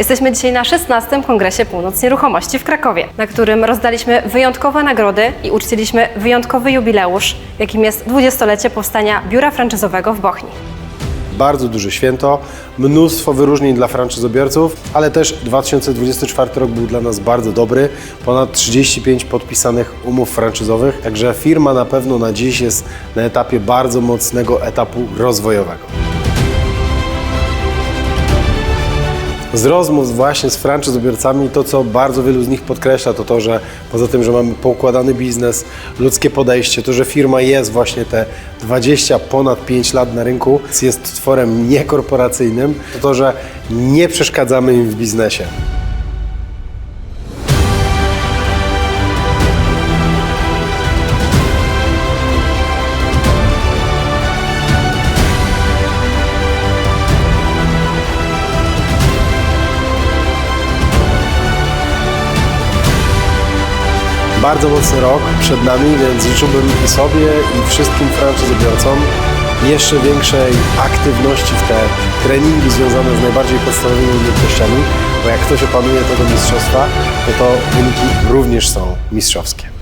Jesteśmy dzisiaj na 16. Kongresie Północ Nieruchomości w Krakowie, na którym rozdaliśmy wyjątkowe nagrody i uczciliśmy wyjątkowy jubileusz, jakim jest 20-lecie powstania biura franczyzowego w Bochni. Bardzo duże święto, mnóstwo wyróżnień dla franczyzobiorców, ale też 2024 rok był dla nas bardzo dobry. Ponad 35 podpisanych umów franczyzowych, także firma na pewno na dziś jest na etapie bardzo mocnego etapu rozwojowego. Z rozmów właśnie z franczyzobiorcami to, co bardzo wielu z nich podkreśla, to to, że poza tym, że mamy poukładany biznes, ludzkie podejście, to, że firma jest właśnie te 20, ponad 5 lat na rynku, jest tworem niekorporacyjnym, to to, że nie przeszkadzamy im w biznesie. Bardzo mocny rok przed nami, więc życzyłbym i sobie, i wszystkim franczyzobiorcom jeszcze większej aktywności w te treningi związane z najbardziej podstawowymi umiejętnościami, bo jak ktoś opanuje tego mistrzostwa, to to wyniki również są mistrzowskie.